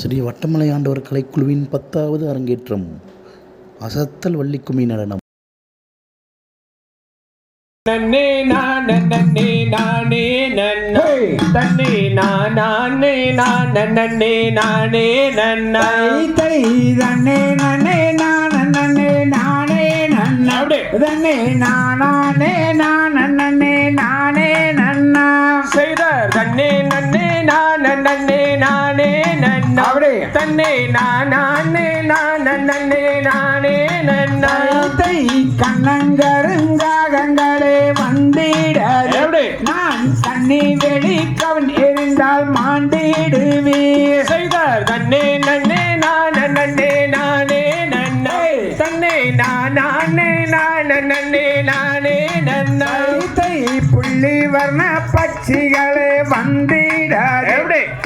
ஸ்ரீ வட்டமலை ஆண்டவர் கலைக்குழுவின் பத்தாவது அரங்கேற்றம். அசத்தல் வள்ளிக்கும்மி நடனம். நன்னே நான் நன்னே நானே நன்ன. தன்னே நானே நான் நன்னே நானே நன்னா. தை தன்னே நன்னே நான நன்னே நானே நன்ன. தன்னே நானே நான் நன்னே. நான் நன்னே நானே நன்னா. தை கண்ணங்கருங்காகங்களே வந்திட? நான் தண்ணி வெளி கவன் எரிந்தால் மாண்டிடுவீர். செய்தார். தன்னே நன்னே நான் நன்னே நானே நன்னா. தன்னே நானே நான் நன்னே நானே நன்னா. தை புள்ளி வர்ண பட்சிகளே வந்திட?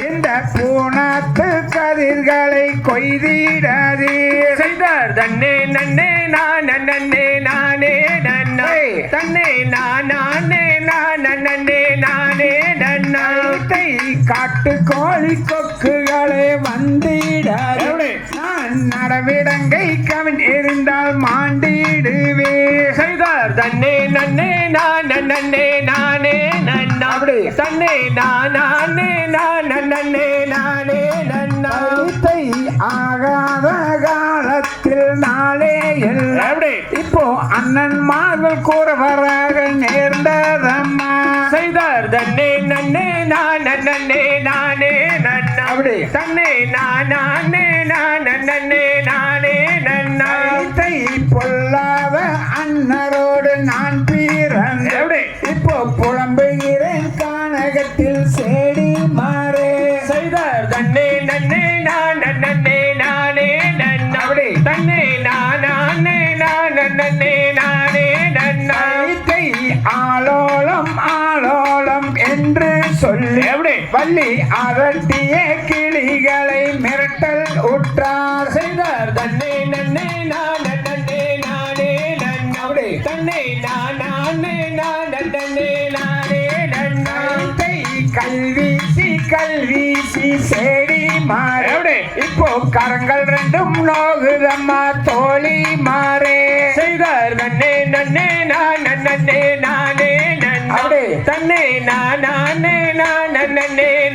இந்த பூனாத்து கதிர்களை செய்தார் தன்னே நன்னே நான் நன்னே நானே நன்னா தன்னே நான் நானே நான் நன்னே நானே நன்னை காட்டு கோழி கொக்குகளே வந்திடாதே நான் நடவிடங்கை கவன் இருந்தால் மாண்டிடுவே செய்தார் தன்னே நன்னே நான் நன்னே நானே நன்னா அப்படி. தன்னே நானே நான் நன்னே நானே நன்னா ஆகாத இப்போ அண்ணன் மார்கள் கூறவராக நேர்ந்ததம்மா செய்தார் தன்னே நன்னே நான் நன்னே நானே நன்னா அப்படி. தன்னே நானே நான் நன்னே நானே நன்னா பொல்லாத அண்ணரோடு நான் பிறந்த எப்படி? இப்போ புலம்புகிறேன் கானகத்தில் சேடி மாறே ஆலோலம் ஆலோலம் என்று சொல்லி எப்படி? வள்ளி அதட்டிய கிளிகளை மிரட்டல் உற்றார் செய்தார் தன்னே நன்னே நான் நன்னே நானே நன்னா அப்படி. தன்னே நானே நான் நானே நன்னா தை கல்வீசி கல்வீசி சேடி மாறே? இப்போ கரங்கள் ரெண்டும் நோகுதம்மா தோழி மாறே செய்தார் நன்னே நன்னே நான் நன்னே நானே. தன்னே நானே நான்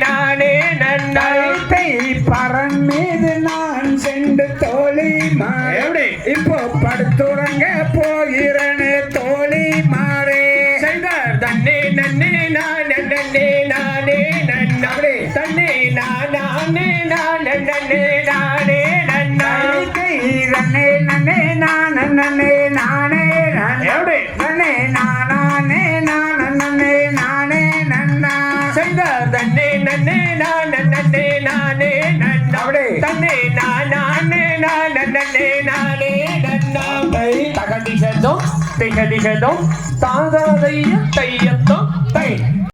நானே நன்னா தை பரன் மீது நான் சென்று தோழி மாறே எப்படி? இப்போ படுத்துறங்க போகிறேன்னு தோழி மாறே செய்தார் தன்னே நன்னே நான் நன்னே நானே நன்னா. தன்னே நானே நான் நன்னே நானே நன்னா நன்னே நன்னே நான் நன்னே நானே நன்னே எப்படி? நன்னே நானே நான் நன்னே நான் நன்னே நானே நன்னா. அப்படி. தன்னே நானே நான் நன்னே நானே நன்னா. தகதிகதோ திகதிகதோ தாதாதைய தையத்தோ தை.